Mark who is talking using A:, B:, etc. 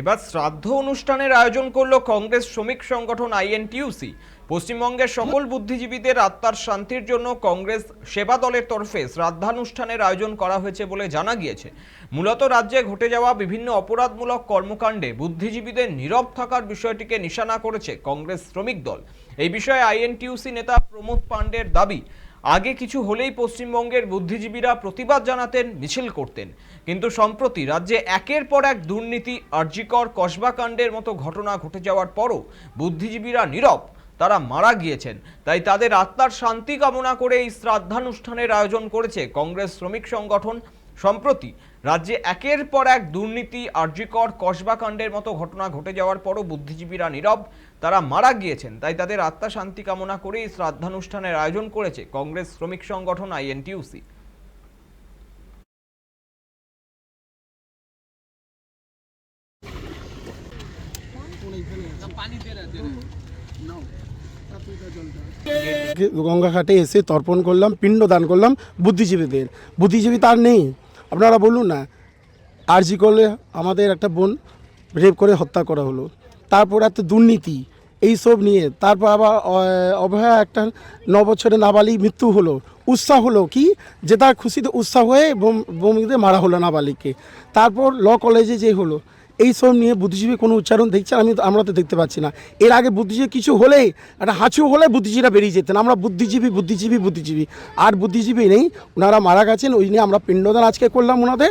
A: এবার শ্রাদ্ধ অনুষ্ঠানের আয়োজন করল কংগ্রেস শ্রমিক সংগঠন আইএনটিউসি। পশ্চিমবঙ্গের সকল বুদ্ধিজীবীদের আত্মার শান্তির জন্য কংগ্রেস সেবা দলের তরফে শ্রাদ্ধানুষ্ঠানের আয়োজন করা হয়েছে বলে জানা গিয়েছে। মূলত রাজ্যে ঘটে যাওয়া বিভিন্ন অপরাধমূলক কর্মকাণ্ডে বুদ্ধিজীবীদের নীরব থাকার বিষয়টিকে নিশানা করেছে কংগ্রেস শ্রমিক দল। এই বিষয়ে আইএনটিউসি নেতা প্রমোদ পাণ্ডের দাবি আগে কিছু হলেই পশ্চিমবঙ্গের বুদ্ধিজীবীরা প্রতিবাদ জানাতেন, মিছিল করতেন। কিন্তু সম্প্রতি রাজ্যে একের পর এক দুর্নীতি, আর্জিকর, কসবাকাণ্ডের মতো ঘটনা ঘটে যাওয়ার পরও বুদ্ধিজীবীরা নীরব। তারা মারা গিয়েছেন। তাই তাদের আত্মার শান্তি কামনা করে এই শ্রাদ্ধানুষ্ঠানের আয়োজন করেছে কংগ্রেস শ্রমিক সংগঠন সম্প্রতি রাজ্যে একের পর এক দুর্নীতি আর্জিকর কসবাকাণ্ডের মতো ঘটনা ঘটে যাওয়ার পরও বুদ্ধিজীবীরা নীরব। তারা মারা গিয়েছেন, তাই তাদের আত্মা শান্তি কামনা করে এই শ্রাদ্ধানুষ্ঠানের আয়োজন করেছে কংগ্রেস শ্রমিক সংগঠন আইএনটিউসি।
B: গঙ্গাঘাটে এসে তর্পণ করলাম, পিণ্ড দান করলাম বুদ্ধিজীবীদের। বুদ্ধিজীবী তার নেই। আপনারা বলুন না, আরজি করলে আমাদের একটা বোন রেপ করে হত্যা করা হলো। তারপর এত দুর্নীতি এইসব নিয়ে। তারপর আবার অবহেলা একটা ন বছরে নাবালিক মৃত্যু হলো। উৎসাহ হলো কি? যে তার খুশিতে উৎসাহ হয়ে বোম, বোমিতে মারা হলো নাবালিককে। তারপর ল কলেজে যে হলো এই সব নিয়ে বুদ্ধিজীবী কোনো উচ্চারণ দেখছেন আমি আমরা তো দেখতে পাচ্ছি না। এর আগে বুদ্ধিজীবী কিছু হলে একটা হাঁচু হলে বুদ্ধিজীবীরা বেরিয়ে যেতেন। আমরা বুদ্ধিজীবী বুদ্ধিজীবী বুদ্ধিজীবী। আর বুদ্ধিজীবী নেই। ওনারা মারা গেছেন, ওই নিয়ে আমরা পিণ্ডদান আজকে করলাম ওনাদের।